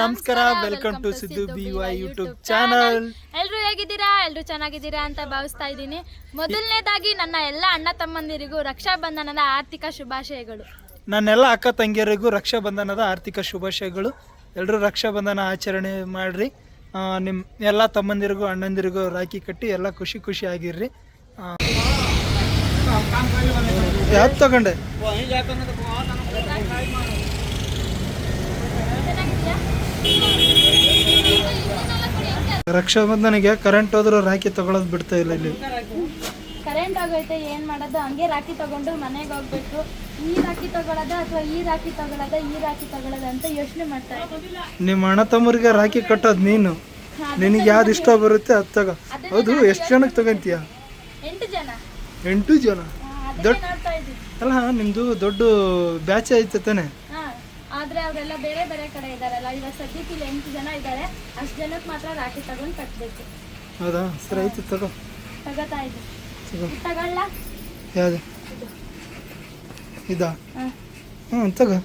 ನಮಸ್ಕಾರ. Welcome to Siddu B Y YouTube channel ಎಲ್ರು ಹೇಗಿದ್ದೀರಾ? ಎಲ್ರು ಚೆನ್ನಾಗಿದ್ದೀರಾ ಅಂತ ಭಾವಿಸ್ತಾ ಇದ್ದೀನಿ. ಮೊದಲನೇದಾಗಿ ನನ್ನ ಎಲ್ಲ ಅಣ್ಣ ತಮ್ಮಂದಿರಿಗೂ ರಕ್ಷಾ ಬಂಧನದ ಆರ್ಥಿಕ ಶುಭಾಶಯಗಳು. ನನ್ನೆಲ್ಲ ಅಕ್ಕ ತಂಗಿಯರಿಗೂ ರಕ್ಷಾ ಬಂಧನದ ಆರ್ಥಿಕ ಶುಭಾಶಯಗಳು. ಎಲ್ಲರೂ ರಕ್ಷಾ ಬಂಧನ ಆಚರಣೆ ಮಾಡ್ರಿ. ನಿಮ್ಮ ನಿಮ್ ಎಲ್ಲ ತಮ್ಮಂದಿರಿಗೂ ಅಣ್ಣಂದಿರಿಗೂ ರಾಖಿ ಕಟ್ಟಿ ಎಲ್ಲ ಖುಷಿ ಖುಷಿ ಆಗಿರ್ರಿ. ಯಾವ್ದು ತಗೊಂಡೆ? ರಕ್ಷಾ ಬಂಧನಿಗೆ ಕರೆಂಟ್ ಹೋದ್ರು ರಾಖಿ ತಗೊಳ್ಳೋದು ಬಿಡ್ತಾ ಇಲ್ಲ ಇಲ್ಲಿ. ಕರೆಂಟ್ ಆಗೋಯ್ತೆ ಏನ್ ಮಾಡೋದು? ಹಂಗೆ ರಾಖಿ ತಗೊಂಡು ಮನೆಗೆ ಹೋಗ್ಬೇಕು. ಈ ರಾಖಿ ತಗೊಳ್ಳೋದ ಅಥವಾ ಈ ರಾಖಿ ತಗೊಳ್ಳೋದ ಈ ರಾಖಿ ತಗೊಳ್ಳೋದ ಅಂತ ಯೋಚನೆ ಮಾಡ್ತಾ ನಿಮ್ಮ ಅಣ್ಣ ತಮ್ಮರಿಗೆ ರಾಖಿ ಕಟ್ಟೋದು ನೀನು. ನಿನಗೆ ಯಾವ್ದು ಇಷ್ಟ ಬರುತ್ತೆ ಅದು ತಗೋ. ಹೌದು ಎಷ್ಟು ಜನಕ್ಕೆ ತಗೊಂತೀಯ? ಎಂಟು ಜನ. ಎಂಟು ಜನ? ಇದ್ದೀನಿ ಅಲ್ಲ ನಿಮ್ದು ದೊಡ್ಡ ಬ್ಯಾಚ್ ಐತೆ ತಾನೆ? ಆದ್ರೆ ಅವರೆಲ್ಲ ಬೇರೆ ಬೇರೆ ಕಡೆ ಇದಾರಲ್ಲ ಇವಾಗ ಸದ್ಯಕ್ಕೆ ಇಲ್ಲಿ ಎಂಟು ಜನ ಇದ್ದಾರೆ ಅಷ್ಟು ಜನಕ್ಕೆ ಮಾತ್ರ ರಾಖಿ ತಗೊಂಡು ಕಟ್ಟಬೇಕು ಹೌದಾ? ಸರಿ ಆಯ್ತು ತಗೋ. ತಗೋತಾ ಇದ್ದೀನಿ ತಗೋ. ತಗೊಳ್ಳ? ಯಾವ್ದು? ಇದಾ? ಹಾ. ಹ್ಞೂ ತಗೋ.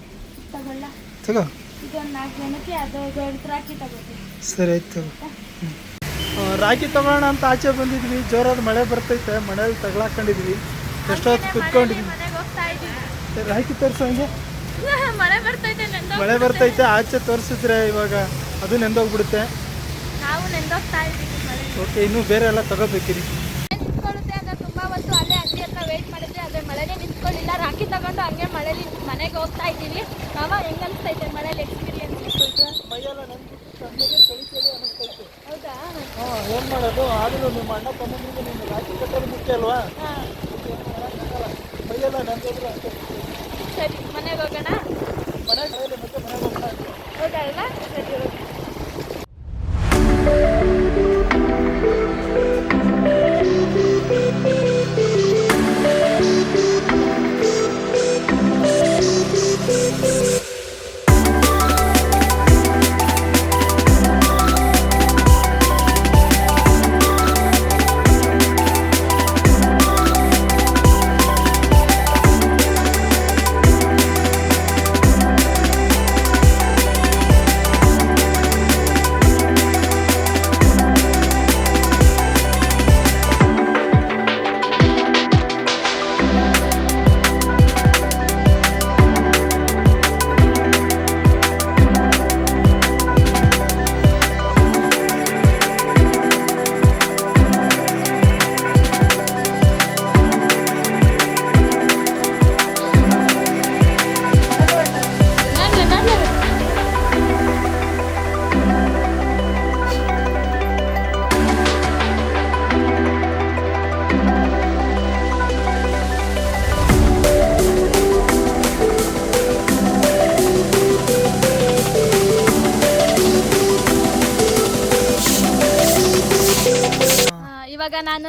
ತಗೊಳ್ಳ. ತಗೋ. ಇದೊಂದು ನಾಲ್ಕು ಜನಕ್ಕೆ ಅದು ದೊಡ್ಡ ರಾಖಿ ತಗೋತೀನಿ ಸರಿ ಆಯ್ತು ತಗೋ. ರಾಖಿ ತಗೊಳ್ಳೋಣ ಅಂತ ಆಚೆ ಬಂದಿದ್ವಿ. ಜೋರಾದ ಮಳೆ ಬರ್ತೈತೆ ಮಳೆಯಲ್ಲಿ ತಗೊಳಕೊಂಡಿದ್ವಿ ಎಷ್ಟೊತ್ತು ಕುತ್ಕೊಂಡಿದ್ವಿ. ರಾಖಿ ತೋರಿಸೋ ಹಂಗೆ. ಮಳೆ ಬರ್ತೈತೆ ನೆಂದೋಗ್- ಮಳೆ ಬರ್ತೈತೆ ಆಚೆ ತೋರಿಸಿದ್ರೆ ಇವಾಗ ಅದು ನೆಂದೋಗ್ಬಿಡುತ್ತೆ. ನಾವು ನೆಂದೋಗ್ತಾ ಇದ್ದೀವಿ ಮಳೆ. ಓಕೆ ಇನ್ನೂ ಬೇರೆ ಎಲ್ಲ ತಗೋಬೇಕಿರಿ. ನಿಂತ್ಕೊಳ್ಳುತ್ತೆ ಅಂತ ತುಂಬಾ ಹೊತ್ತು ಅಲ್ಲೇ ಅಂಗಡಿ ಹತ್ರ ವೇಟ್ ಮಾಡಿದ್ವಿ ಆದ್ರೆ ಮಳೆನೇ ನಿಂತ್ಕೊಳ್ಳಿಲ್ಲ ರಾಖಿ ತಗೊಂಡು ಹಂಗೆ ಮಳೆಲಿ ಮನೆಗೆ ಹೋಗ್ತಾ ಇದ್ದೀವಿ. ಮಾವ ಹೆಂಗ್ ಅನ್ಸ್ತೈತೆ ಮಳೆಲಿ ಎಕ್ಸ್ಪೀರಿಯನ್ಸ್ ಹೌದಾ? ಹಾಂ ಏನು ಮಾಡೋದು? ಆದರೂ ನಿಮ್ಮ ಅಣ್ಣ ತಮ್ಮನಿಗೆ ನಿಮ್ಮ ರಾಖಿ ಕಟ್ಟೋದು ಮುಖ್ಯ ಅಲ್ವಾ? ಹಾ. ಮೈಯೆಲ್ಲ ನೆಂದೋದ್ರೆ ಅಷ್ಟೇ. ಸರಿ ಮನೆಗೆ ಹೋಗೋಣ? ಹೌದಾ ಅಲ್ಲ? ಸರಿ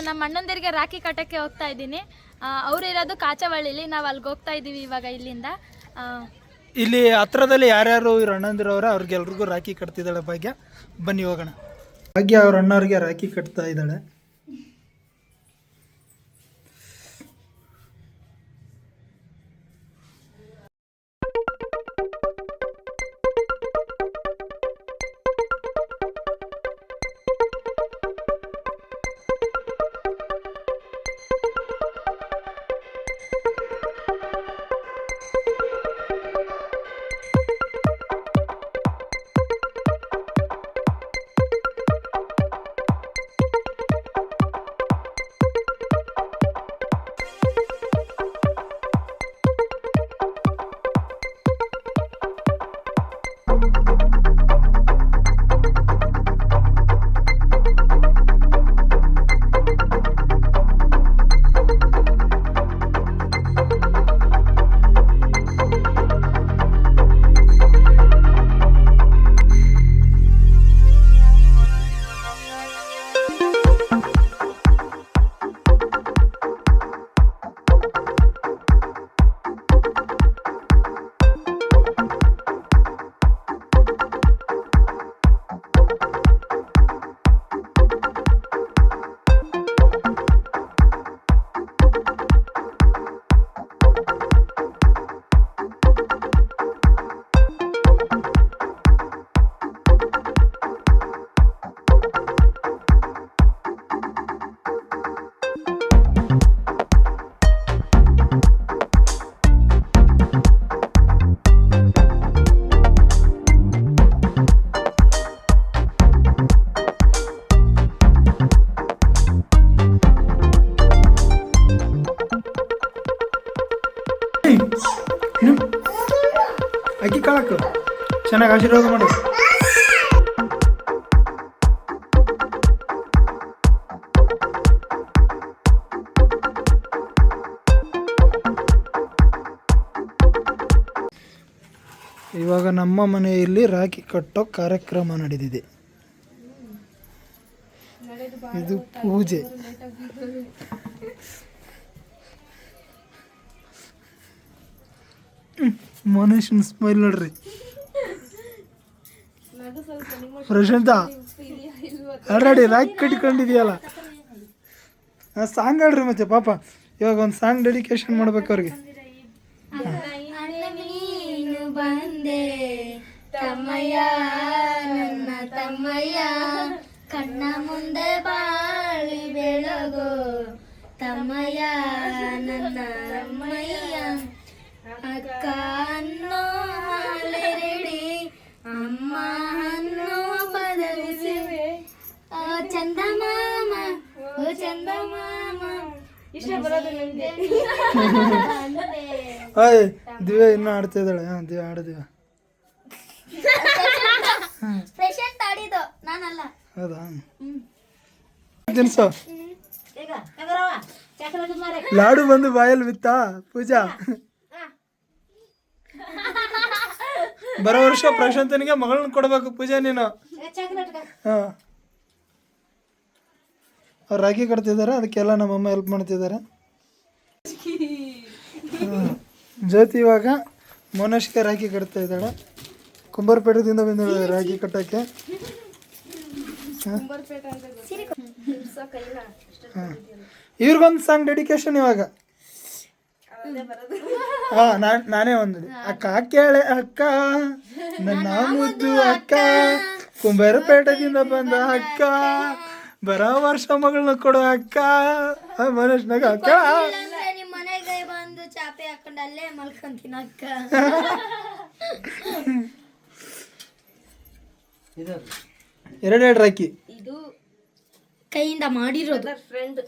ನಮ್ಮ ಅಣ್ಣಂದಿರಿಗೆ ರಾಖಿ ಕಟ್ಟಕ್ಕೆ ಹೋಗ್ತಾ ಇದ್ದೀನಿ. ಇರೋದು ಕಾಚವಳ್ಳಿಲಿ. ನಾವು ಅಲ್ಲಿಗೆ ಹೋಗ್ತಾ ಇದ್ದೀವಿ ಇವಾಗ ಇಲ್ಲಿಂದ. ಇಲ್ಲಿ ಹತ್ರದಲ್ಲಿ ಯಾರ್ಯಾರು ಇವ್ರ ಅಣ್ಣಂದಿರವ್ರ ಅವ್ರಿಗೆಲ್ರಿಗೂ ರಾಖಿ ಕಟ್ತಿದ್ದಾಳೆ ಭಾಗ್ಯ. ಬನ್ನಿ ಹೋಗೋಣ. ಭಾಗ್ಯ ಅವ್ರ ಅಣ್ಣವ್ರಿಗೆ ರಾಖಿ ಕಟ್ತಾ ಇದ್ದಾಳೆ. ಆಶೀರ್ವಾದ ಮಾಡು. ಇವಾಗ ನಮ್ಮ ಮನೆಯಲ್ಲಿ ರಾಖಿ ಕಟ್ಟೋ ಕಾರ್ಯಕ್ರಮ ನಡೆದಿದೆ. ಇದು ಪೂಜೆ. ಮನುಷ್ಯನ ಸ್ಮೈಲ್ ನೋಡ್ರಿ. ಪ್ರಶಾಂತ ಆಲ್ರೆಡಿ ರಾಖಿ ಕಟ್ಕೊಂಡಿದ್ಯಲ್ಲ ಸಾಂಗ್ ಹೇಳ್ರಿ ಮತ್ತೆ, ಪಾಪ, ಇವಾಗ ಒಂದು ಸಾಂಗ್ ಡೆಡಿಕೇಶನ್ ಮಾಡ್ಬೇಕು ಅವ್ರಿಗೆ. ಬಂದೆ, ತಮ್ಮಯ್ಯ, ನನ್ನ ತಮ್ಮಯ್ಯ. ಕಣ್ಣ ಮುಂದೆ ಬಾಳಿ ಬೆಳಗು, ತಮ್ಮಯ್ಯ, ನನ್ನ ತಮ್ಮಯ್ಯ. ಅಕ್ಕ ಓ ಚಂದ ಮಾಮ ಓ ಚಂದ ಮಾಮ ಇಷ್ಟ ಬರೋದು ನನಗೆ ಓಯ್ ದಿವ್ಯ ಇನ್ನೂ ಆಡ್ತಾ ಇದ್ದಾಳೆ. ಹಾಂ ದಿವ್ಯ ಆಡಿದಿವ ಪೇಷಂಟ್ ಆಡಿದ್ದು ನಾನಲ್ಲ. ಹೌದಾ? ತಿನ್ಸು. ಲಾಡು ಬಂದು ಬಾಯಲ್ಲಿ ಬಿತ್ತಾ ಪೂಜಾ. ಬರೋ ವರ್ಷ ಪ್ರಶಾಂತನಿಗೆ ಮಗಳನ್ನ ಕೊಡ್ಬೇಕು ಪೂಜಾ ನೀನು. ಹಾಂ. ಅವ್ರು ರಾಗಿ ಕಟ್ತಿದ್ದಾರೆ, ಅದಕ್ಕೆಲ್ಲ ನಮ್ಮಮ್ಮ ಹೆಲ್ಪ್ ಮಾಡ್ತಿದ್ದಾರೆ. ಜ್ಯೋತಿ ಇವಾಗ ಮೋನಶ್ಗೆ ರಾಗಿ ಕಟ್ತಾ ಇದ್ದಾಳೆ. ಕುಂಬಾರಪೇಟದಿಂದ ಬಂದಿದ್ದಾಳೆ ರಾಗಿ ಕಟ್ಟೋಕ್ಕೆ. ಇವ್ರಿಗೊಂದು ಸಾಂಗ್ ಡೆಡಿಕೇಶನ್ ಇವಾಗ. ಹಾ ನಾನೇ ಒಂದು. ಅಕ್ಕ ಕೇಳೆ ಅಕ್ಕ, ನನ್ನ ಮುದ್ದು ಅಕ್ಕ, ಕುಂಬಾರಪೇಟದಿಂದ ಬಂದ ಅಕ್ಕ ಬರೋ ವರ್ಷ ಮಗಳನ್ನ ಕೊಡೋ ಅಕ್ಕ. ಮನುಷ್ಯನಾಗ ಅಕ್ಕ. ಇಲ್ಲಾಂದ್ರೆ ನಿಮ್ ಮನೆಗೆ ಬಂದು ಚಾಪೆ ಹಾಕೊಂಡು ಅಲ್ಲೇ ಮಲ್ಕೊಂತೀನಿ ಅಕ್ಕ. ಎರಡೆರಡು ರಾಕಿ ಇದು ಕೈಯಿಂದ ಮಾಡಿರೋದು. ಫ್ರೆಂಡ್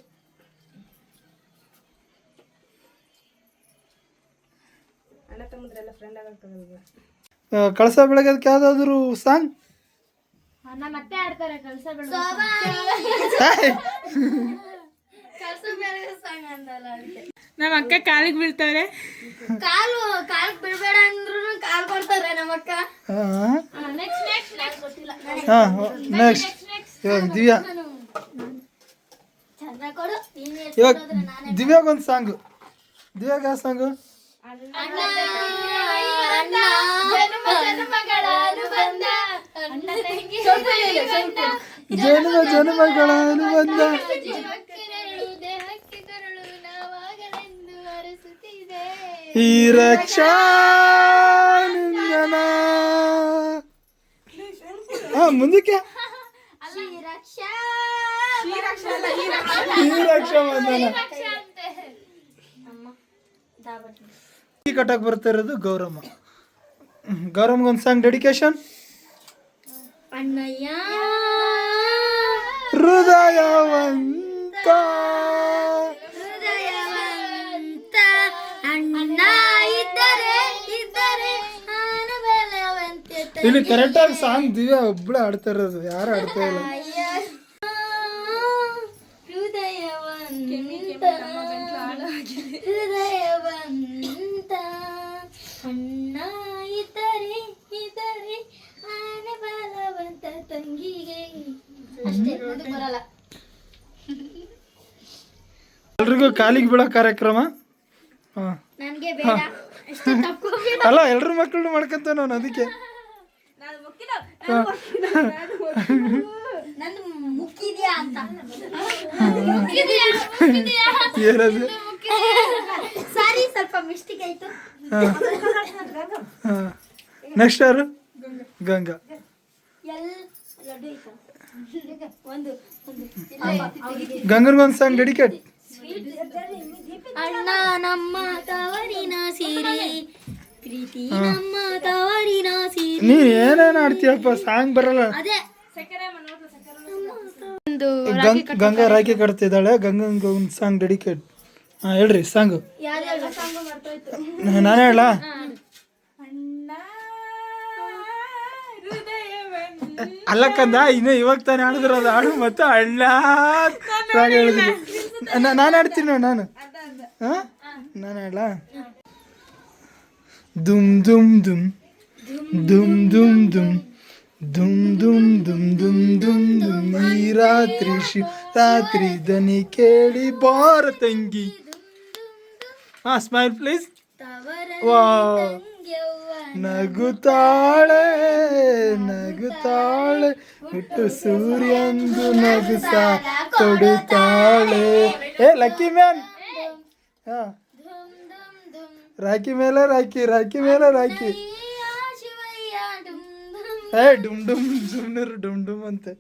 ಕಳಸ ಬೆಳಗ್ಗೆ ಯಾವ್ದಾದ್ರು ಸಾಂಗ್ ನಮ್ಮ ಅತ್ತೆ ಆಡ್ತಾರೆ ಕಳ್ಸ ನಮ್ಮ ಅಕ್ಕ ಕಾಲಿಗೆ ಬೀಳ್ತಾರೆ ಕಾಲು ಕಾಲಿಗೆ ಬಿಡ್ಬೇಡ ಅಂದ್ರೂ ಕಾಲ್ ಕೊಡ್ತಾರೆ ನಮ್ಮ ಅಕ್ಕ ನೆಕ್ಸ್ಟ್ ನೆಕ್ಸ್ಟ್ ನೆಕ್ಸ್ಟ್ ಗೊತ್ತಿಲ್ಲ. ಹಾಂ ನೆಕ್ಸ್ಟ್ ಇವಾಗ ದಿವ್ಯಾ. ಇವಾಗ ದಿವ್ಯಾಗೊಂದು ಸಾಂಗು. ದಿವ್ಯಾಗ ಯಾವ ಸಾಂಗು? ಅಣ್ಣ ಅಣ್ಣ. ಜನ್ಮಗಳ ಅನುಬಂಧ ಜನ್ಮ ಜನ್ಮಗಳ ಅನುಬಂಧ ಜೀವಕ್ಕಿರಳು ದೇಹಕ್ಕೆ ಕರಳು ನಾವಾಗಲೆಂದು ಅರಸುತ್ತಿದೆ. ಈ ರಕ್ಷಾ ಹಾ ಮುಂದಕ್ಕೆ. ಈ ರಕ್ಷಾ ಬಂಧನ. ಅಂತೆ. ಅಮ್ಮ ದಾಬಟ್ಟಿ ಈ ಕಟ್ಟಕ್ ಬರ್ತಾ ಇರೋದು ಗೌರಮ್ಮ. ಗೌರಮ್ಗೆ ಗೌರಮ್ಗೊಂದು ಸಾಂಗ್ ಡೆಡಿಕೇಶನ್ ಅಣ್ಣಯ್ಯ ಹೃದಯವಂತ ಹೃದಯವಂತ ಅಣ್ಣ ಇದ್ದರೆ ಇದ್ದರೆ ಆನ ಬಲವಂತೆ ಇಲ್ಲಿ ಕರೆಕ್ಟಾಗಿ ಸಾಂಗ್ ದಿವ್ಯಾ ಒಬ್ಳೆ ಆಡ್ತಾ ಇರೋದು ಯಾರು ಆಡ್ತಾ ಇಲ್ಲ ಹೃದಯವಂತ ಅಣ್ಣ ಇದ್ದರೆ ಇದ್ದರೆ ಆನ ಬಲವಂತ ತಂಗಿಗೆ ಅಷ್ಟೇ ಅದು ಬರಲ್ಲ ಎಲ್ರಿಗೂ ಕಾಲಿಗೆ ಬೀಳೋ ಕಾರ್ಯಕ್ರಮ? ಹಾ. ನನಗೆ ಬೇಡ. ಅಷ್ಟೇ ತಪ್ಕೋಬೇಡ ಅಲ್ಲ ಎಲ್ರ ಮಕ್ಕಳು ಮಾಡ್ಕಂತ ನಾನು ಅದಕ್ಕೆ. ಏನದು? ಸಾರಿ ಸ್ವಲ್ಪ ಮಿಸ್ಟೇಕ್ ಆಯ್ತು. ನೆಕ್ಸ್ಟ್ ಯಾರು? ಗಂಗಾ. ಗಂಗನ್ಗೊಂದು ಸಾಂಗ್ ಡೆಡಿಕೇಟ್. ಅಣ್ಣ ನಮ್ಮ ತವರಿನ ಸೀರೆ. ಪ್ರೀತಿ ನಮ್ಮ ತವರಿನ ಸೀರೆ. ನೀನ್ ಏನೇನ್ ಆಡ್ತೀಯಪ್ಪ? ಸಾಂಗ್ ಬರಲ್ಲ. ಅದೇ. ಒಂದು ರಾಗಿ ಗಂಗ- ಗಂಗಾ ರಾಖಿ ಕಟ್ತಿದ್ದಾಳೆ. ಗಂಗಂಗೆ ಒಂದು ಸಾಂಗ್ ಡೆಡಿಕೇಟ್ ಹಾ ಹೇಳ್ರಿ ಸಾಂಗ್. ನಾನೇ ಹೇಳ? ಅಲ್ಲಕ್ಕಂದ ಹೃದಯವನ್ನು ಇನ್ನು ಇವಾಗ ತಾನೇ ಹಾಡಿದ್ರ ಅದು ಹಾಡು ಮತ್ತೆ ಅಣ್ಣ. ರಾಗ ಹೇಳಿದ್ರು. ನಾನು ಆಡ್ತೀನಿ ನೋಡಿ ನಾನು. ಹಾ? ನಾನು ಹೇಳ ದುಮ್ ದುಮ್ ದುಮ್. ದುಮ್ ದುಮ್ ದುಮ್. ದುಮ್ ದುಮ್ ದುಮ್ ದುಮ್ ದುಮ್ ದುಮ್. ಈ ರಾತ್ರಿ ಶಿ ರಾತ್ರಿ ದನಿ ಕೇಳಿ ಬಾರ ತಂಗಿ. ಹಾಂ ಸ್ಮೈಲ್ ಪ್ಲೀಸ್ ವಾ ನಗುತ್ತಾಳೆ ನಗುತ್ತಾಳೆ, ಹುಟ್ಟು ಸೂರ್ಯಂದು ನಗುಸ ಕೊಡುತ್ತಾಳೆ ಏ, ಲಕ್ಕಿ ಮ್ಯಾನ್! ಹಾ. ರಾಖಿ ಮೇಲೆ ರಾಕಿ ರಾಖಿ ಮೇಲೆ ರಾಕಿ ಏ, ಡುಮ್ ಡುಮ್ ಸುಮ್ನಿರು ಡುಮ್ ಡುಮ್ ಅಂತೆ.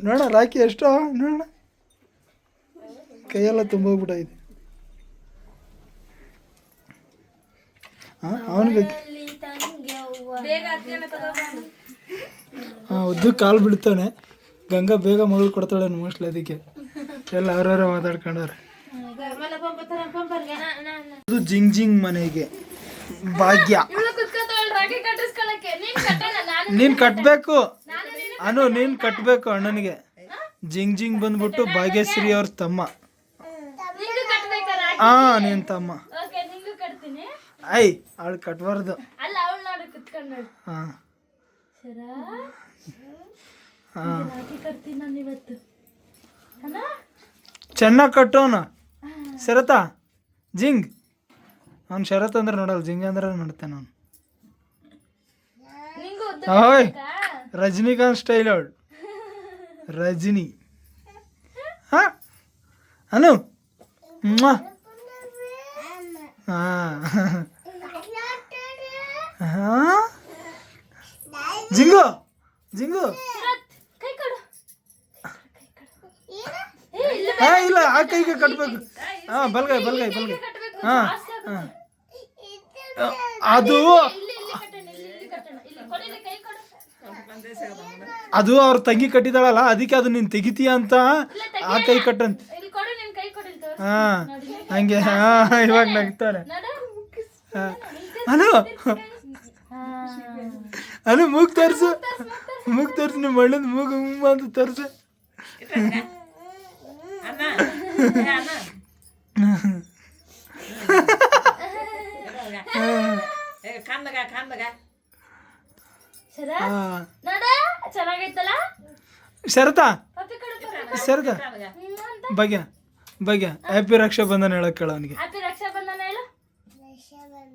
ನೋಡ ರಾಖಿ ಎಷ್ಟೋ ನೋಡ ಕೈಯೆಲ್ಲ ತುಂಬೋಗ್ಬಿಟ್ಟೈತೆ ಅವನಿಗೆ ಹಾಂ ಉದ್ದು ಕಾಲು ಬಿಡ್ತಾನೆ ಗಂಗಾ ಬೇಗ ಮಗಳು ಕೊಡ್ತಾಳೆ ಮೋಸ್ಟ್ಲಿ ಅದಕ್ಕೆ. ಎಲ್ಲ ಅವ್ರವ್ರ ಮಾತಾಡ್ಕೊಂಡವ್ರೆ. ಇದು ಜಿಂಗ್ ಜಿಂಗ್ ಮನೆಗೆ. ಭಾಗ್ಯ. ನೀನ್ ಕಟ್ಬೇಕು. ಅನು ನೀನ್ ಕಟ್ಬೇಕು ಅಣ್ಣನಿಗೆ. ಜಿಂಗ್ ಜಿಂಗ್ ಬಂದ್ಬಿಟ್ಟು ಭಾಗ್ಯಶ್ರೀ ಅವ್ರ ತಮ್ಮ. ಹಾ ನಿನ್ ತಮ್ಮ. ಐ ಅವಳು ಕಟ್ಬಾರ್ದು. ಅಲ್ಲ ಅವಳು ನಾಡು ಕುತ್ಕೊಂಡು ಹಾ. ಸರ? ಹಾ. ರಾಗಿ ಕಟ್ತೀನಿ ನಾನು ಇವತ್ತು. ಅಣ್ಣ ಚೆನ್ನಾಗಿ ಕಟ್ಟೋನು ಶರತ ಜಿಂಗ್. ಅವ್ನು ಶರತ್ ಅಂದ್ರೆ ನೋಡಲ್ಲ ಜಿಂಗ್ ಅಂದ್ರೆ ನೋಡ್ತಾನೆ ಅವ್ನು. ಓಯ್? ರಜನಿಕಾಂತ್ ಸ್ಟೈಲ್ ಅವಳು. ರಜನಿ. ಹಾ. ಅನು. ಹಾ. ಹಾಂ? ಜಿಂಗು ಜಿಂಗು. ಹಾ ಇಲ್ಲ, ಆ ಕೈಗೆ ಕಟ್ಟಬೇಕು ಹಾಂ ಬಲ್ಗೈ ಬಲ್ಗೈ ಬಲ್ಗೈ ಹಾಂ ಹಾಂ. ಅದು ಅದು ಅವ್ರ ತಂಗಿ ಕಟ್ಟಿದಾಳಲ್ಲ, ಅದಕ್ಕೆ ಅದು ನೀನು ತೆಗಿತೀಯ ಅಂತ ಆ ಕೈ ಕಟ್ಟಂತ. ಹಾಂ, ಹಂಗೆ, ಹಾಂ, ಇವಾಗ ನಗ್ತಾರೆ ಹಾಂ. ಹಲೋ. ಅನು ಮೂಗ್ ತರ್ಸು. ಮೂಗ್ ತರ್ಸು ನಿಮ್ಮ ಅಣ್ಣನ ಮೂಗು ಉಮ್ಮ ಅಂತ ತರ್ಸು. ಶರತಾ? ಶರತಾ? ಭಾಗ್ಯ ಭಾಗ್ಯ ಹ್ಯಾಪಿ ರಕ್ಷಾ ಬಂಧನ ಹೇಳಕ್ ಕೇಳ ಅವನಿಗೆ.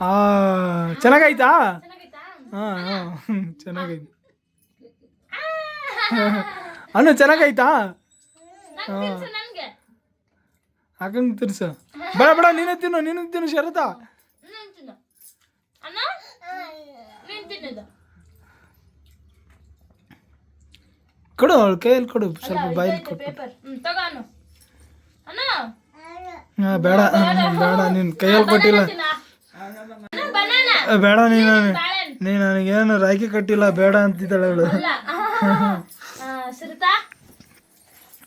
ಆ ಚೆನ್ನಾಗೈತಾ ಹಾಂ ಹಾಂ ಚೆನ್ನಾಗೈತೆ. ಅಣ್ಣ ಚೆನ್ನಾಗೈತಾ ಹಾಂ. ಹಾಕಂಗೆ ತಿನ್ಸು. ಬೇಡ ಬೇಡ ನೀನೆ ತಿನ್ನು ನೀನು ತಿನ್ನು ಶರತ ಕೊಡು ಅವಳು ಕೈಯಲ್ಲಿ ಕೊಡು ಸ್ವಲ್ಪ ಬಾಯಲ್ಲಿ ಕೊಟ್ಟು ಹಾಂ ಬೇಡ ಬೇಡ ನೀನು ಕೈಯಲ್ಲಿ ಕೊಟ್ಟಿಲ್ಲ. ಬೇಡ ನೀನು ಬಾಳೆಹಣ್ಣು. ನೀ ನನಗೇನು ರಾಖಿ ಕಟ್ಟಿಲ್ಲ ಬೇಡ ಅಂತಿದ್ದಾಳೆ ಅವಳು.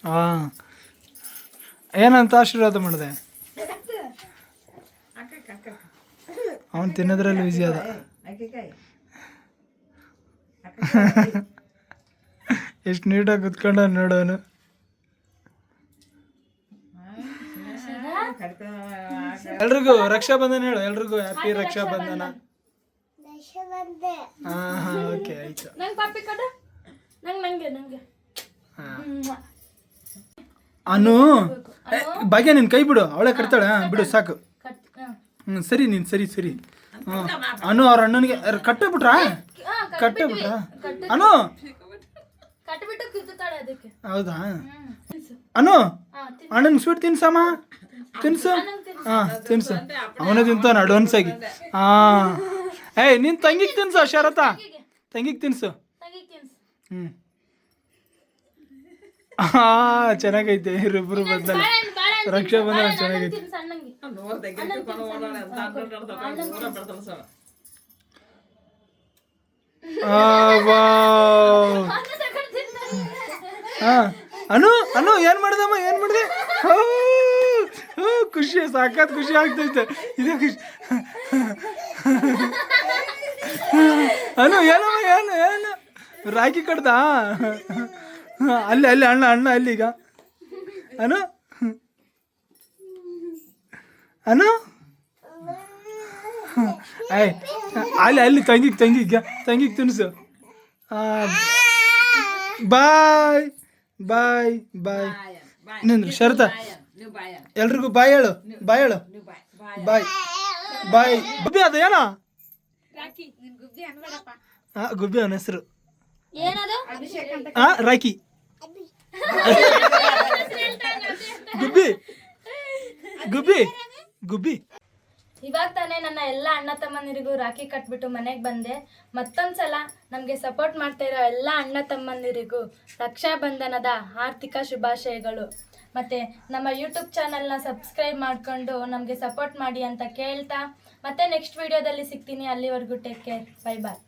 ಹಾ ಏನಂತ ಆಶೀರ್ವಾದ ಮಾಡಿದೆ? ಅವನು ತಿನ್ನೋದ್ರಲ್ಲಿ ಬಿಸಿ ಅದ ಎಷ್ಟು ನೀಟಾಗಿ ಕುತ್ಕೊಂಡ ನೋಡೋನು ಎಲ್ರಿಗೂ ರಕ್ಷಾ ಬಂಧನ ಹೇಳು ಎಲ್ರಿಗೂ ಹ್ಯಾಪಿ ರಕ್ಷಾ ಬಂಧನ ಹಾ ಹಾ ಓಕೆ ಆಯ್ತು. ನಂಗೆ ಪಾಪಿ ಕಡ. ನಂಗೆ ನಂಗೆ ನಂಗೆ. ಹಾ. ಹ್ಮ್. ಅನು ಭಾಗ್ಯ ನಿನ್ ಕೈ ಬಿಡು ಅವಳೆ ಕಟ್ತಾಳೆ ಹಾ, ಬಿಡು ಸಾಕು. ಹ್ಮ್ ಸರಿ ನೀನ್ ಸರಿ ಸರಿ. ಹ್ಞೂ ಅನು ಅವ್ರ ಅಣ್ಣನಿಗೆ ಕಟ್ಟೆ ಬಿಟ್ರಾ ಹಾ, ಕಟ್ಟೆ ಬಿಟ್ರಾ ಕಟ್ಟು ಅನು? ಹೌದಾ? ಅನು? ಅಣ್ಣನ ಅಣ್ಣನ್ ಸ್ವೀಟ್ ತಿನ್ಸಮ್ಮ? ತಿನ್ಸು. ಹಾ ತಿನ್ಸು. ಅವನೇ ತಿಂತಾನ ಅಡ್ವಾನ್ಸ್ ಆಗಿ. ಹಾ. ಏಯ್ ನಿನ್ ತಂಗಿಗೆ ತಿನ್ಸು ಶರತ ತಂಗಿಗೆ. ತಿನ್ಸು. ಹ್ಞೂ ಹಾ ಚೆನ್ನಾಗೈತೆ ಇಬ್ಬರು ಬದಲ ರಕ್ಷಾ ಬಂಧನ ಚೆನ್ನಾಗೈತೆ. ಹಾಂ. ಅನು ಅನು ಏನ್ ಮಾಡ್ದಮ್ಮ ಏನ್ ಮಾಡ್ದೆ? ಖುಷಿ ಸಾಕತ್ ಖುಷಿ ಆಗ್ತೈತೆ. ಇದೇ ಖುಷಿ. ಅನು ಏನಮ್ಮ ಏನು ಏನು? ರಾಖಿ ಕಡ್ದ ಅಲ್ಲಿ ಅಲ್ಲಿ ಅಣ್ಣ ಅಣ್ಣ ಅಲ್ಲಿ ಈಗ ಅನು? ಅನು? ಏಯ್ ಅಲ್ಲಿ ಅಲ್ಲಿ ತಂಗಿಗೆ ತಂಗಿಗೆ ತಂಗಿಗೆ ತಿನ್ಸು. ಬಾಯ್ ಬಾಯ್ ಬಾಯ್. ನಿಂದ್ರು ಶರತ. ಎಲ್ರಿಗೂ ಬಾಯ್ ಹೇಳು. ಬಾಯ್ ಹೇಳು. ಬಾಯ್ ಬಾಯ್ ಗುಬ್ಬಿ ಅದು ಏನೋ? ಹಾ ಗುಬ್ಬಿ ಅವನ ಹೆಸರು. ರಾಕಿ ಗುಬ್ಬಿ. ಗುಬ್ಬಿ. ಗುಬ್ಬಿ. ಇವಾಗ ತಾನೇ ನನ್ನ ಎಲ್ಲ ಅಣ್ಣ ತಮ್ಮಂದಿರಿಗೂ ರಾಖಿ ಕಟ್ಬಿಟ್ಟು ಮನೆಗೆ ಬಂದೆ. ಮತ್ತೊಂದ್ಸಲ ನಮಗೆ ಸಪೋರ್ಟ್ ಮಾಡ್ತಾ ಇರೋ ಎಲ್ಲ ಅಣ್ಣ ತಮ್ಮಂದಿರಿಗೂ ರಕ್ಷಾ ಬಂಧನದ ಆರ್ಥಿಕ ಶುಭಾಶಯಗಳು. ಮತ್ತೆ ನಮ್ಮ ಯೂಟ್ಯೂಬ್ ಚಾನಲ್ನ ಸಬ್ಸ್ಕ್ರೈಬ್ ಮಾಡಿಕೊಂಡು ನಮಗೆ ಸಪೋರ್ಟ್ ಮಾಡಿ ಅಂತ ಕೇಳ್ತಾ ಮತ್ತೆ ನೆಕ್ಸ್ಟ್ ವಿಡಿಯೋದಲ್ಲಿ ಸಿಗ್ತೀನಿ. ಅಲ್ಲಿವರೆಗೂ ಟೇಕ್ ಕೇರ್ ಬೈ ಬಾಯ್